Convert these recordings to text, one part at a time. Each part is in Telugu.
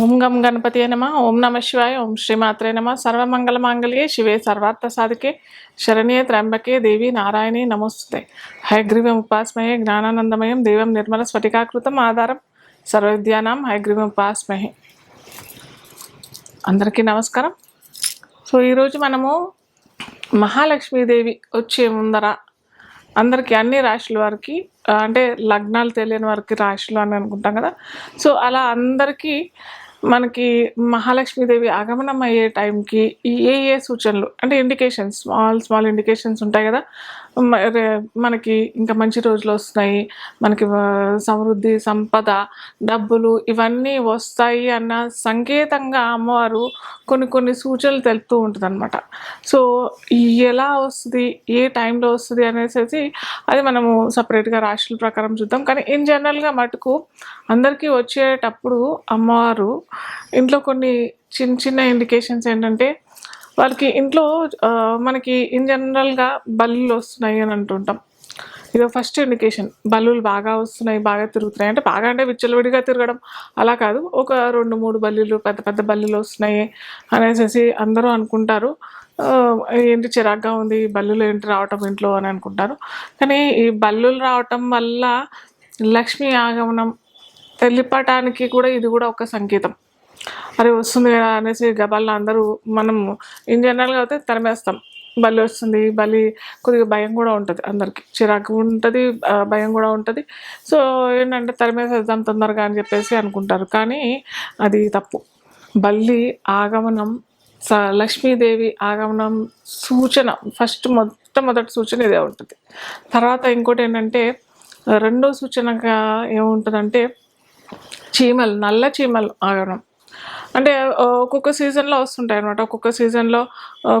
ఓం గం గణపతి నమ ఓం నమ శివాయ ఓం శ్రీమాత్రే నమ. సర్వమంగళ మాంగళ్యే శివే సర్వార్థ సాధికే శరణ్యే త్ర్యంబకే దేవి నారాయణి నమోస్తుతే. హైగ్రీవం ఉపాస్మయే జ్ఞానానందమయం దేవం నిర్మల స్ఫటికాకృతం ఆధారం సర్వవిద్యానాం హైగ్రీవం ఉపాస్మహే. అందరికీ నమస్కారం. సో ఈరోజు మనము మహాలక్ష్మీదేవి వచ్చే ముందర అందరికీ అన్ని రాశుల వారికి అంటే లగ్నాలు తెలియని వారికి రాశులు అని అనుకుంటాం కదా. సో అలా అందరికీ మనకి మహాలక్ష్మీదేవి ఆగమనం అయ్యే టైంకి ఏ ఏ సూచనలు అంటే ఇండికేషన్స్ స్మాల్ స్మాల్ ఇండికేషన్స్ ఉంటాయి కదా మనకి ఇంకా మంచి రోజులు వస్తున్నాయి. మనకి సమృద్ధి సంపద డబ్బులు ఇవన్నీ వస్తాయి అన్న సంకేతంగా అమ్మవారు కొన్ని కొన్ని సూచనలు తెలుపుతూ ఉంటుంది అనమాట సో ఎలా వస్తుంది ఏ టైంలో వస్తుంది అనేసి అది మనము సపరేట్గా రాశుల ప్రకారం చూద్దాం. కానీ ఇన్ జనరల్గా మటుకు అందరికీ వచ్చేటప్పుడు అమ్మవారు ఇంట్లో కొన్ని చిన్న చిన్న ఇండికేషన్స్ ఏంటంటే వాళ్ళకి ఇంట్లో మనకి ఇన్ జనరల్గా బల్లులు వస్తున్నాయి అని అంటుంటాం. ఇది ఫస్ట్ ఇండికేషన్ బల్లులు బాగా వస్తున్నాయి బాగా తిరుగుతున్నాయి. అంటే బాగా అంటే విచ్చలవిడిగా తిరగడం అలా కాదు. ఒక రెండు మూడు బల్లులు పెద్ద పెద్ద బల్లులు వస్తున్నాయి అనేసి అందరూ అనుకుంటారు. ఏంటి చిరాగ్గా ఉంది బల్లులు ఏంటి రావటం ఇంట్లో అని అనుకుంటారు. కానీ ఈ బల్లులు రావటం వల్ల లక్ష్మీ ఆగమనం తెలిపటానికి కూడా ఇది కూడా ఒక సంకేతం. అరే వస్తుంది కదా అనేసి గబాల్లో అందరూ మనం ఇన్ జనరల్గా అయితే తరిమేస్తాం. బలి వస్తుంది బలి కొద్దిగా భయం కూడా ఉంటుంది అందరికి. చిరాకు ఉంటుంది భయం కూడా ఉంటుంది. సో ఏంటంటే తరిమేసేద్దాం తొందరగా అని చెప్పేసి అనుకుంటారు. కానీ అది తప్పు. బల్లి ఆగమనం స లక్ష్మీదేవి ఆగమనం సూచన ఫస్ట్ మొట్టమొదటి సూచన ఇదే ఉంటుంది. తర్వాత ఇంకోటి ఏంటంటే రెండో సూచనగా ఏముంటుందంటే చీమలు నల్ల చీమలు ఆగడం అంటే ఒక్కొక్క సీజన్లో వస్తుంటాయి అనమాట ఒక్కొక్క సీజన్లో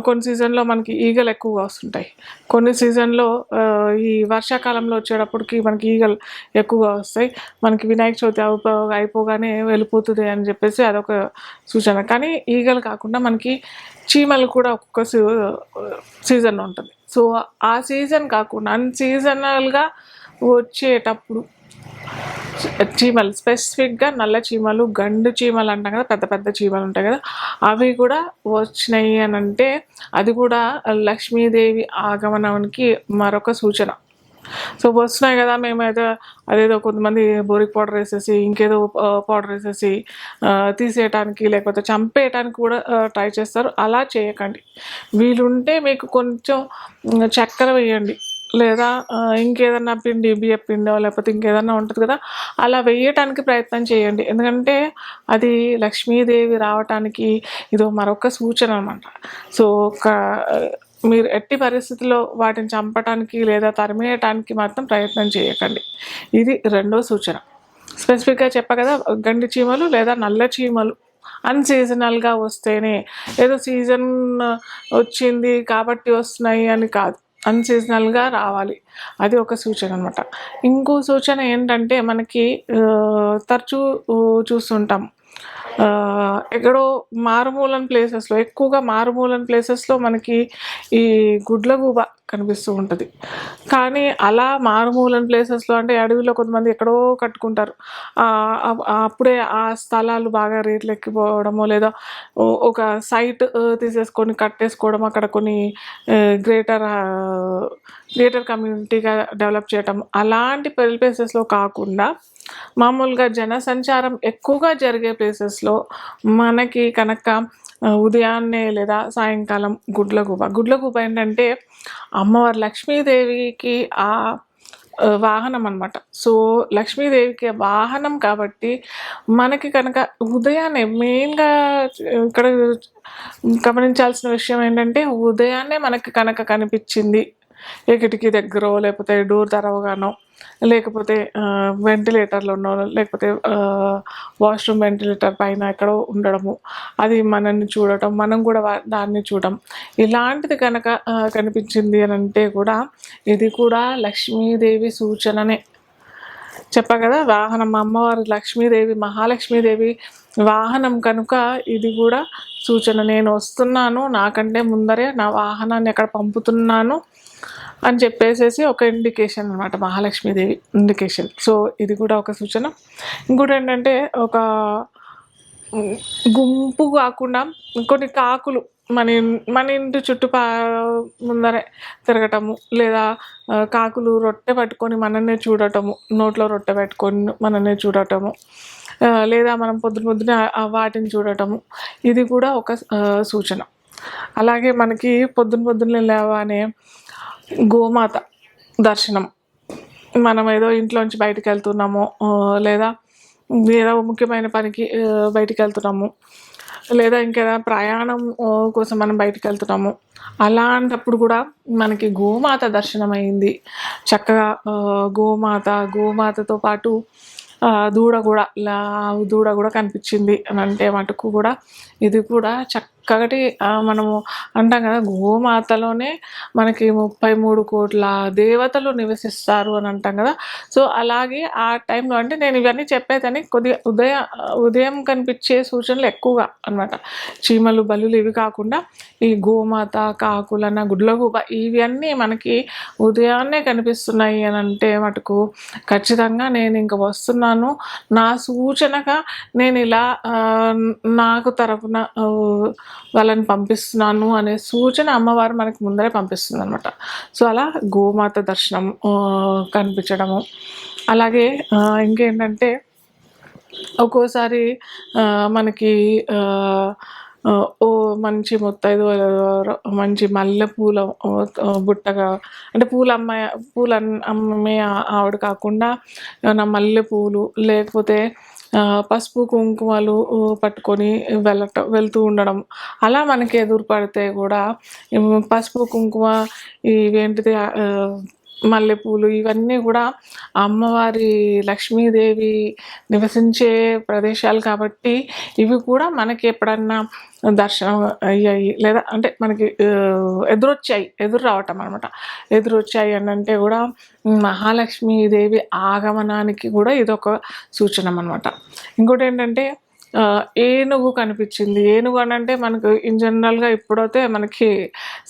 కొన్ని సీజన్లో మనకి ఈగలు ఎక్కువగా వస్తుంటాయి. కొన్ని సీజన్లో ఈ వర్షాకాలంలో వచ్చేటప్పటికి మనకి ఈగలు ఎక్కువగా వస్తాయి. మనకి వినాయక చవితి అయిపోగానే వెళ్ళిపోతుంది అని చెప్పేసి అదొక సూచన. కానీ ఈగలు కాకుండా మనకి చీమలు కూడా ఒక్కొక్క సీ సీజన్ ఉంటుంది. సో ఆ సీజన్ కాకుండా అన్ సీజనల్గా వచ్చేటప్పుడు చీమలు స్పెసిఫిక్గా నల్ల చీమలు గండు చీమలు అంటాం కదా పెద్ద పెద్ద చీమలు ఉంటాయి కదా అవి కూడా వచ్చినాయి అని అంటే అది కూడా లక్ష్మీదేవి ఆగమనానికి మరొక సూచన. సో వస్తున్నాయి కదా మేమైతే అదేదో కొంతమంది బోరిక్ పౌడర్ వేసేసి ఇంకేదో పౌడర్ వేసేసి తీసేయటానికి లేకపోతే చంపేయటానికి కూడా ట్రై చేస్తారు. అలా చేయకండి. వీలుంటే మీకు కొంచెం చక్కెర వేయండి. లేదా ఇంకేదన్నా పిండి బియ్య పిండో లేకపోతే ఇంకేదన్నా ఉంటుంది కదా అలా వేయటానికి ప్రయత్నం చేయండి. ఎందుకంటే అది లక్ష్మీదేవి రావటానికి ఇదో మరొక సూచన అనమాట సో ఒక మీరు ఎట్టి పరిస్థితుల్లో వాటిని చంపటానికి లేదా తరిమేయటానికి మాత్రం ప్రయత్నం చేయకండి. ఇది రెండో సూచన. స్పెసిఫిక్గా చెప్పా కదా గండి చీమలు లేదా నల్ల చీమలు. అన్సీజనల్గా వస్తేనే ఏదో సీజన్ వచ్చింది కాబట్టి వస్తున్నాయి అని కాదు. అన్సీజనల్గా రావాలి. అది ఒక సూచన అనమాట ఇంకో సూచన ఏంటంటే మనకి తరచూ చూస్తుంటాం. ఎక్కడో మారుమూలన ప్లేసెస్లో ఎక్కువగా మారుమూలన ప్లేసెస్లో మనకి ఈ గుడ్లగూబ కనిపిస్తూ ఉంటుంది. కానీ అలా మారుమూలన ప్లేసెస్లో అంటే అడవిలో కొంతమంది ఎక్కడో కట్టుకుంటారు. అప్పుడే ఆ స్థలాలు బాగా రేట్లు ఎక్కిపోవడమో లేదా ఒక సైట్ తీసేసుకొని కట్టేసుకోవడం అక్కడ కొన్ని గ్రేటర్ గ్రేటర్ కమ్యూనిటీగా డెవలప్ చేయటం అలాంటి పెళ్ళి ప్లేసెస్లో కాకుండా మామూలుగా జనసంచారం ఎక్కువగా జరిగే ప్లేసెస్లో మనకి కనుక ఉదయాన్నే లేదా సాయంకాలం గుడ్లగూబ. గుడ్లగూబ ఏంటంటే అమ్మవారు లక్ష్మీదేవికి ఆ వాహనం అనమాట సో లక్ష్మీదేవికి వాహనం కాబట్టి మనకి కనుక ఉదయాన్నే మెయిన్గా ఇక్కడ గమనించాల్సిన విషయం ఏంటంటే ఉదయాన్నే మనకి కనుక కనిపించింది ఏ కిటికీ దగ్గర లేకపోతే డోర్ తెరవగానో లేకపోతే వెంటిలేటర్లో ఉన్నో లేకపోతే వాష్రూమ్ వెంటిలేటర్ పైన ఎక్కడో ఉండడము. అది మనల్ని చూడటం మనం కూడా వా- దాన్ని చూడటం. ఇలాంటిది కనుక కనిపించింది అని అంటే కూడా ఇది కూడా లక్ష్మీదేవి సూచననే. చెప్పా కదా వాహనం అమ్మవారు లక్ష్మీదేవి మహాలక్ష్మీదేవి వాహనం కనుక ఇది కూడా సూచన. నేను వస్తున్నాను నాకంటే ముందరే నా వాహనాన్ని ఎక్కడ పంపుతున్నాను అని చెప్పేసేసి ఒక ఇండికేషన్ అనమాట మహాలక్ష్మీదేవి ఇండికేషన్ సో ఇది కూడా ఒక సూచన. ఇంకోటి ఏంటంటే ఒక గుంపు కాకుండా కొన్ని కాకులు మన మన ఇంటి చుట్టుపా ముందరే తిరగటము లేదా కాకులు రొట్టె పట్టుకొని మననే చూడటము నోట్లో రొట్టె పెట్టుకొని మననే చూడటము లేదా మనం పొద్దున పొద్దున వాటిని చూడటము ఇది కూడా ఒక సూచన. అలాగే మనకి పొద్దున పొద్దున్న లేవనే గోమాత దర్శనం. మనం ఏదో ఇంట్లోంచి బయటికి వెళ్తున్నాము లేదా ఏదో ముఖ్యమైన పనికి బయటికి వెళ్తున్నాము లేదా ఇంకేదైనా ప్రయాణం కోసం మనం బయటికి వెళ్తున్నాము. అలాంటప్పుడు కూడా మనకి గోమాత దర్శనం అయింది చక్కగా గోమాత గోమాతతో పాటు దూడ కూడా దూడ కూడా కనిపించింది. అని అంటే మటుకు కూడా ఇది కూడా చక్క కాబట్టి మనము అంటాం కదా గోమాతలోనే మనకి ముప్పై మూడు కోట్ల దేవతలు నివసిస్తారు అని అంటాం కదా. సో అలాగే ఆ టైంలో అంటే నేను ఇవన్నీ చెప్పేదని కొద్దిగా ఉదయ ఉదయం కనిపించే సూచనలు ఎక్కువగా అన్నమాట. చీమలు బలులు ఇవి కాకుండా ఈ గోమాత కాకులన్న గుడ్లగూబ ఇవన్నీ మనకి ఉదయాన్నే కనిపిస్తున్నాయి అని అంటే మటుకు ఖచ్చితంగా నేను ఇంక వస్తున్నాను. నా సూచనగా నేను ఇలా నాకు తరపున వాళ్ళని పంపిస్తున్నాను అనే సూచన అమ్మవారు మనకి ముందరే పంపిస్తుంది అనమాట సో అలా గోమాత దర్శనం కనిపించడము. అలాగే ఇంకేంటంటే ఒక్కోసారి మనకి ఓ మంచి ముత్తైదు మంచి మల్లె పూల బుట్టగా అంటే పూల అమ్మాయి పూల అమ్మే ఆవిడ కాకుండా ఏమైనా మల్లె పూలు లేకపోతే పసుపు కుంకుమలు పట్టుకొని వెళ్ళటం వెళ్తూ ఉండడం. అలా మనకి ఎదురు పడితే కూడా పసుపు కుంకుమ ఇవేంటిది మల్లెపూలు ఇవన్నీ కూడా అమ్మవారి లక్ష్మీదేవి నివసించే ప్రదేశాలు కాబట్టి ఇవి కూడా మనకి ఎప్పుడన్నా దర్శనం అయ్యాయి. లేదా అంటే మనకి ఎదురొచ్చాయి. ఎదురు రావటం అనమాట ఎదురొచ్చాయి అని అంటే కూడా మహాలక్ష్మీదేవి ఆగమనానికి కూడా ఇదొక సూచన అనమాట ఇంకోటి ఏంటంటే ఏనుగు కనిపించింది? ఏనుగు అని అంటే మనకు ఇన్ జనరల్గా ఇప్పుడైతే మనకి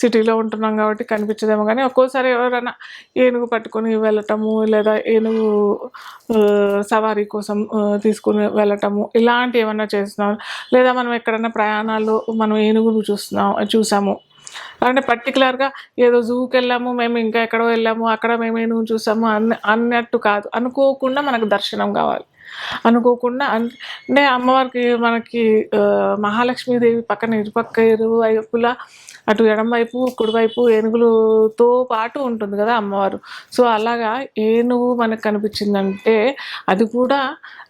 సిటీలో ఉంటున్నాం కాబట్టి కనిపించదేమో కానీ ఒక్కోసారి ఎవరైనా ఏనుగు పట్టుకొని వెళ్ళటము లేదా ఏనుగు సవారీ కోసం తీసుకుని వెళ్ళటము ఇలాంటి ఏమైనా చేస్తున్నాం లేదా మనం ఎక్కడైనా ప్రయాణాలు మనం ఏనుగును చూస్తున్నాం చూసాము? అంటే పర్టికులర్గా ఏదో జూకి వెళ్ళాము మేము ఇంకా ఎక్కడో వెళ్ళాము అక్కడ మేము ఏనుగు చూసాము అన్న అన్నట్టు కాదు. అనుకోకుండా మనకు దర్శనం కావాలి. అనుకోకుండా అంటే అమ్మవారికి మనకి మహాలక్ష్మీదేవి పక్కన ఇరుపక్క ఇరువైపులా అటు ఎడమవైపు కుడివైపు ఏనుగులతో పాటు ఉంటుంది కదా అమ్మవారు. సో అలాగా ఏనుగు మనకు కనిపించిందంటే అది కూడా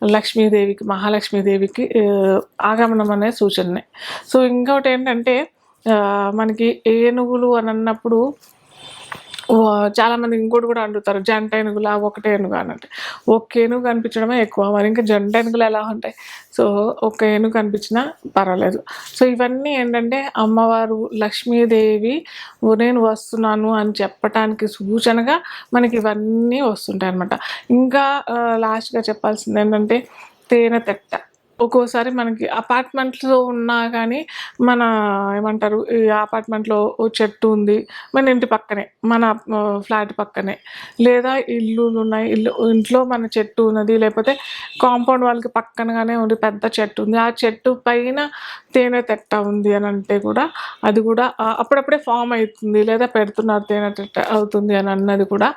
లక్ష్మీదేవికి మహాలక్ష్మీదేవికి ఆగమనం అనే సూచననే. సో ఇంకొకటి ఏంటంటే మనకి ఏనుగులు అని అన్నప్పుడు చాలామంది ఇంకోటి కూడా అంటుతారు జంట ఏనుగులా ఒకటే ఏనుగు అని అంటే ఒక్క ఏనుగు కనిపించడమే ఎక్కువ. మరి ఇంకా జంట ఏనుగులు ఎలా ఉంటాయి? సో ఒక ఏనుగు కనిపించినా పర్వాలేదు. సో ఇవన్నీ ఏంటంటే అమ్మవారు లక్ష్మీదేవి నేను వస్తున్నాను అని చెప్పటానికి సూచనగా మనకి ఇవన్నీ వస్తుంటాయి అనమాట ఇంకా లాస్ట్గా చెప్పాల్సింది ఏంటంటే తేనె తెట్ట. ఒక్కోసారి మనకి అపార్ట్మెంట్లో ఉన్నా కానీ మన ఏమంటారు ఈ అపార్ట్మెంట్లో ఓ చెట్టు ఉంది మన ఇంటి పక్కనే మన ఫ్లాట్ పక్కనే. లేదా ఇల్లులు ఉన్నాయి ఇల్లు ఇంట్లో మన చెట్టు ఉన్నది లేకపోతే కాంపౌండ్ వాళ్ళకి పక్కనగానే ఉంది పెద్ద చెట్టు ఉంది. ఆ చెట్టు పైన తేనె తెట్ట ఉంది అని అంటే కూడా అది కూడా అప్పుడప్పుడే ఫామ్ అవుతుంది లేదా పెడుతున్నారు తేనె తెట్ట అవుతుంది అని అన్నది కూడా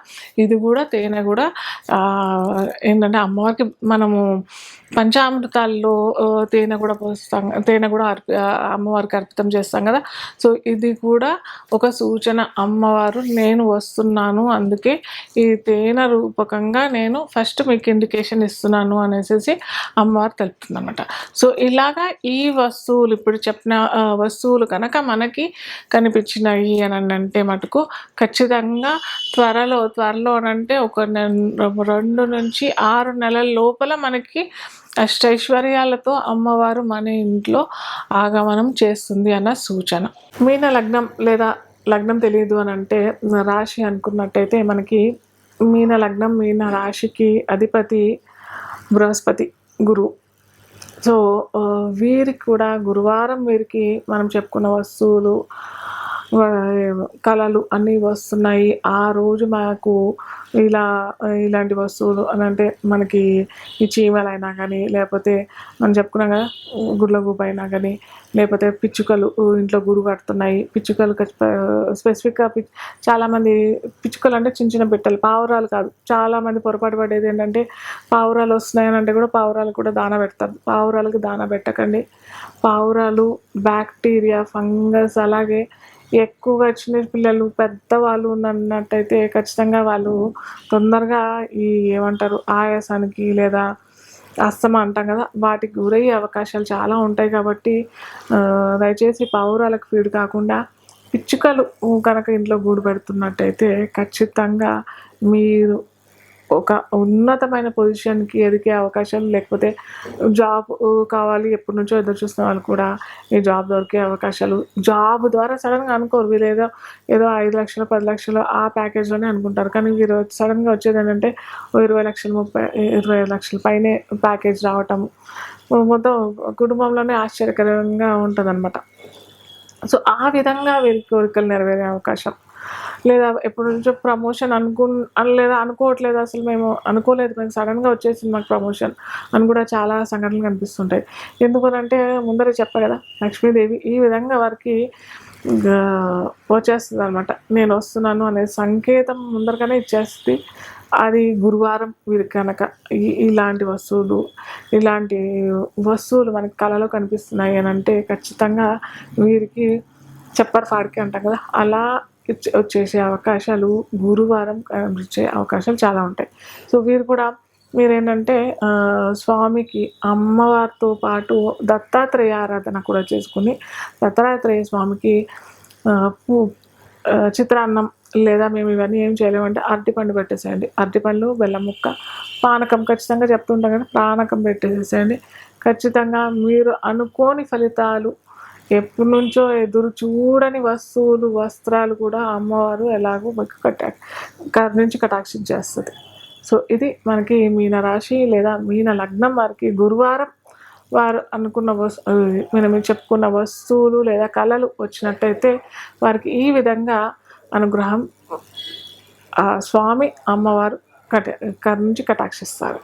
ఇది కూడా తేనె కూడా ఏంటంటే అమ్మవారికి మనము పంచామృతాల్లో తేనె కూడా పోస్తాం తేనె కూడా అర్పి అమ్మవారికి అర్పితం చేస్తాం కదా. సో ఇది కూడా ఒక సూచన. అమ్మవారు నేను వస్తున్నాను అందుకే ఈ తేనె రూపకంగా నేను ఫస్ట్ మీకు ఇండికేషన్ ఇస్తున్నాను అనేసి అమ్మవారు తెలుపుతుంది అనమాట సో ఇలాగా ఈ వస్తువులు ఇప్పుడు చెప్పిన వస్తువులు కనుక మనకి కనిపించినాయి అని అంటే మటుకు ఖచ్చితంగా త్వరలో త్వరలో అంటే ఒక నె- రెండు నుంచి ఆరు నెలల లోపల మనకి అష్టైశ్వర్యాలతో అమ్మవారు మన ఇంట్లో ఆగమనం చేస్తుంది అన్న సూచన. మీన లగ్నం లేదా లగ్నం తెలియదు అని అంటే రాశి అనుకున్నట్టయితే మనకి మీన లగ్నం మీన రాశికి అధిపతి బృహస్పతి గురువు సో వీరికి కూడా గురువారం వీరికి మనం చెప్పుకున్న వస్తువులు కళలు అన్నీ వస్తున్నాయి. ఆ రోజు మాకు ఇలా ఇలాంటి వస్తువులు అని అంటే మనకి ఈ చీమలైనా కానీ లేకపోతే మనం చెప్పుకున్నాం కదా గుడ్లగూబ అయినా కానీ లేకపోతే పిచ్చుకలు ఇంట్లో గురు కడుతున్నాయి. పిచ్చుకలు స్పెసిఫిక్గా పిచ్ చాలామంది పిచ్చుకలు అంటే చిన్న చిన్న బిట్టలు పావురాలు కాదు. చాలామంది పొరపాటు పడేది ఏంటంటే పావురాలు వస్తున్నాయని అంటే కూడా పావురాలు కూడా దాన పెడతారు. పావురాలకు దాన పెట్టకండి. పావురాలు బ్యాక్టీరియా ఫంగస్ అలాగే ఎక్కువగా చిన్న పిల్లలు పెద్దవాళ్ళు ఉన్నట్టయితే ఖచ్చితంగా వాళ్ళు తొందరగా ఈ ఏమంటారు ఆయాసానికి లేదా అస్తమా అంటాం కదా వాటికి గురయ్యే అవకాశాలు చాలా ఉంటాయి కాబట్టి దయచేసి పావురాలకు ఫీడ్ కాకుండా పిచ్చుకలు కనుక ఇంట్లో గూడు పెడుతున్నట్టయితే ఖచ్చితంగా మీరు ఒక ఉన్నతమైన పొజిషన్కి ఎదిగే అవకాశాలు లేకపోతే జాబ్ uh, కావాలి ఎప్పటి నుంచో ఎదురు చూస్తున్న వాళ్ళు కూడా ఈ జాబ్ దొరికే అవకాశాలు. జాబ్ ద్వారా సడన్గా అనుకోరు. వీళ్ళు ఏదో ఏదో ఐదు లక్షలు పది లక్షలు ఆ ప్యాకేజ్లోనే అనుకుంటారు. కానీ వీరు సడన్గా వచ్చేది ఏంటంటే ఇరవై లక్షలు ముప్పై ఇరవై ఐదు లక్షల పైనే ప్యాకేజ్ రావటం. మొత్తం కుటుంబంలోనే ఆశ్చర్యకరంగా ఉంటుంది సో ఆ విధంగా వీరి కోరికలు నెరవేరే అవకాశం. లేదా ఎప్పటి నుంచో ప్రమోషన్ అనుకు లేదా అనుకోవట్లేదు అసలు మేము. అనుకోలేదు మేము సడన్గా వచ్చేసింది మాకు ప్రమోషన్ అని కూడా చాలా సంఘటనలు కనిపిస్తుంటాయి. ఎందుకనంటే ముందరే చెప్పా కదా లక్ష్మీదేవి ఈ విధంగా వారికి వచ్చేస్తుంది అనమాట నేను వస్తున్నాను అనే సంకేతం ముందరగానే ఇచ్చేస్తుంది అది గురువారం వీరికి కనుక ఈ- ఇలాంటి వస్తువులు ఇలాంటి వస్తువులు మనకి కళలో కనిపిస్తున్నాయి అని అంటే ఖచ్చితంగా వీరికి చెప్పరు ఫాడికి అంటాం కదా అలా వచ్చేసే అవకాశాలు గురువారం కనిపించే అవకాశాలు చాలా ఉంటాయి. సో వీరు కూడా మీరేంటంటే స్వామికి అమ్మవారితో పాటు దత్తాత్రేయ ఆరాధన కూడా చేసుకుని దత్తాత్రేయ స్వామికి పూ చిత్రాన్నం లేదా మేము ఇవన్నీ ఏం చేయలేమంటే అరటిపండు పెట్టేసేయండి. అరటిపండ్లు బెల్లం ముక్క పానకం ఖచ్చితంగా చెప్తుంటాం కానీ పానకం పెట్టేసేయండి. ఖచ్చితంగా మీరు అనుకోని ఫలితాలు ఎప్పటి నుంచో ఎదురు చూడని వస్తువులు వస్త్రాలు కూడా అమ్మవారు ఎలాగో మీకు కటా నుంచి కటాక్షించేస్తుంది సో ఇది మనకి మీన రాశి లేదా మీన లగ్నం వారికి గురువారం వారు అనుకున్న వస్తు మనం చెప్పుకున్న వస్తువులు లేదా కళలు వచ్చినట్టయితే వారికి ఈ విధంగా అనుగ్రహం ఆ స్వామి అమ్మవారు కట నుంచి కటాక్షిస్తారు.